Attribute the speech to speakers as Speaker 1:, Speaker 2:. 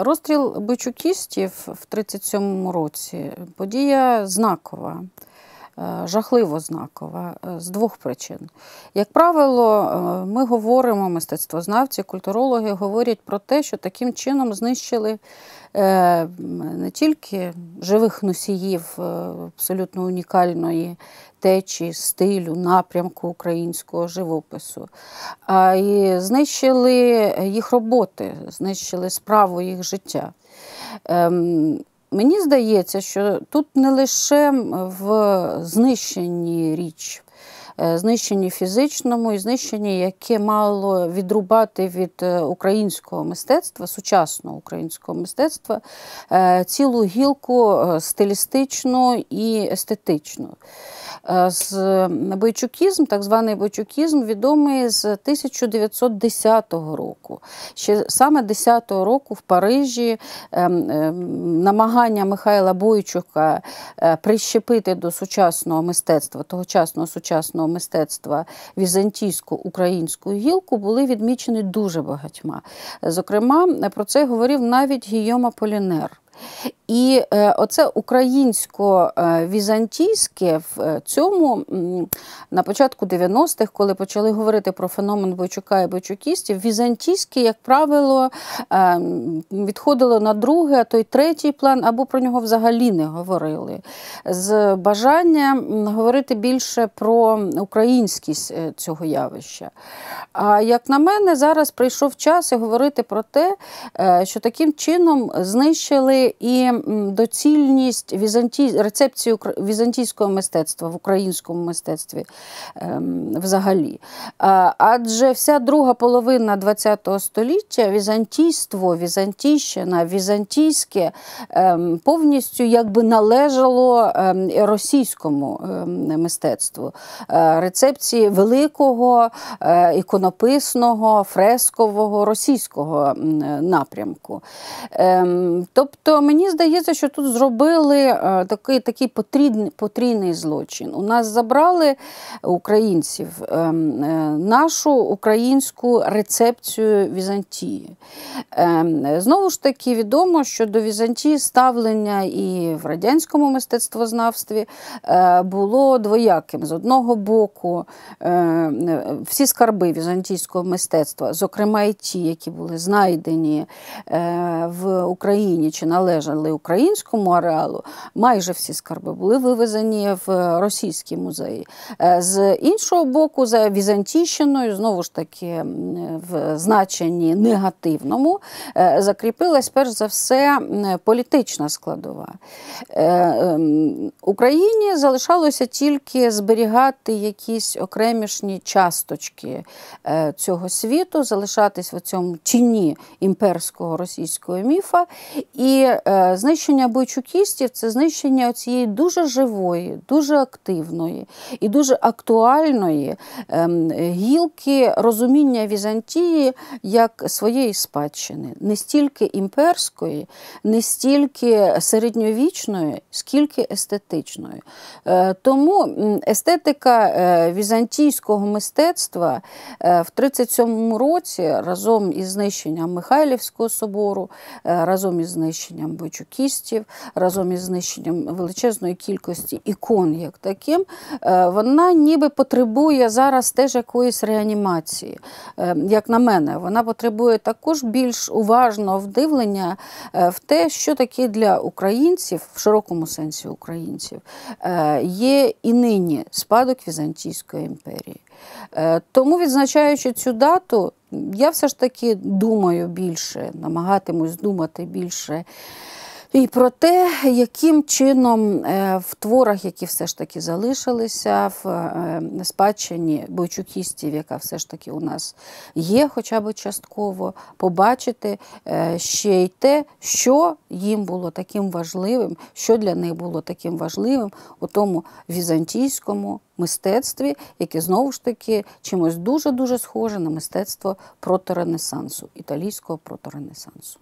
Speaker 1: Розстріл бичукістів в 37-му році подія знакова. Е, Жахливо знакова е, з двох причин. Як правило, е, ми говоримо, мистецтвознавці, культурологи говорять про те, що таким чином знищили не тільки живих носіїв абсолютно унікальної течії, стилю, напрямку українського живопису, а і знищили їх роботи, знищили справу їх життя. Мені здається, що тут не лише в знищенні річ, е, знищенні фізичному і знищенні, яке мало відрубати від е, українського мистецтва, сучасного українського мистецтва, е, цілу гілку стилістичну і естетичну. З бойчукізм, так званий бойчукізм, відомий з 1910 року. Ще саме 10-го року в Парижі намагання Михайла Бойчука прищепити до сучасного мистецтва, тогочасного сучасного мистецтва візантійську українську гілку були відмічені дуже багатьма. Зокрема, про це говорив навіть Гійома Аполінер. І е, оце українсько-візантійське в е, цьому на початку 90-х, коли почали говорити про феномен Бойчука і бойчукістів, візантійське, як правило, е, відходило на другий, а то й третій план, або про нього взагалі не говорили. З бажанням говорити більше про українськість цього явища. А як на мене, зараз прийшов час і говорити про те, що таким чином знищили і доцільність візантій... рецепції візантійського мистецтва в українському мистецтві ем, взагалі. Адже вся друга половина ХХ століття візантійство, візантійщина, візантійське ем, повністю якби належало ем, російському ем, мистецтву. Е, Рецепції великого е, іконописного, фрескового російського напрямку. Тобто мені здається, що тут зробили е, такий, такий потрійний, потрійний злочин. У нас забрали українців ем, е, нашу українську рецепцію Візантії. Ем, Знову ж таки, відомо, що до Візантії ставлення і в радянському мистецтвознавстві е, було двояким. З одного боку, всі скарби візантійського мистецтва, зокрема і ті, які були знайдені в Україні чи належали українському ареалу, майже всі скарби були вивезені в російські музеї. Е, З іншого боку, за Візантійщиною, знову ж таки, в значенні негативному, е, закріпилась перш за все політична складова. Е, ем, Україні залишалося тільки зберігати якісь окремішні часточки е, цього світу, залишатись в цьому тіні імперського російського міфа. І е, знищення бойчукістів це знищення цієї дуже живої, дуже активної і дуже актуальної ем, гілки розуміння Візантії як своєї спадщини, не стільки імперської, не стільки середньовічної, скільки естетичної. Е, Тому естетика е, візантійського мистецтва е, в 37-му році разом із знищенням Михайлівського собору, разом із знищенням бойчукістів, разом із знищенням величезної кількості ікон, як таким, е, вона ніби потребує зараз теж якоїсь реанімації. Е, Як на мене, вона потребує також більш уважного вдивлення е, в те, що таке для українців, в широкому сенсі українців, є і нині спадок Візантійської імперії. Тому, відзначаючи цю дату, я все ж таки думаю більше, намагатимусь думати більше. І про те, яким чином е, в творах, які все ж таки залишилися, в е, спадщині бойчукістів, яка все ж таки у нас є, хоча б частково, побачити е, ще й те, що їм було таким важливим, що для них було таким важливим у тому візантійському мистецтві, яке знову ж таки чимось дуже дуже схоже на мистецтво проторенесансу, італійського проторенесансу.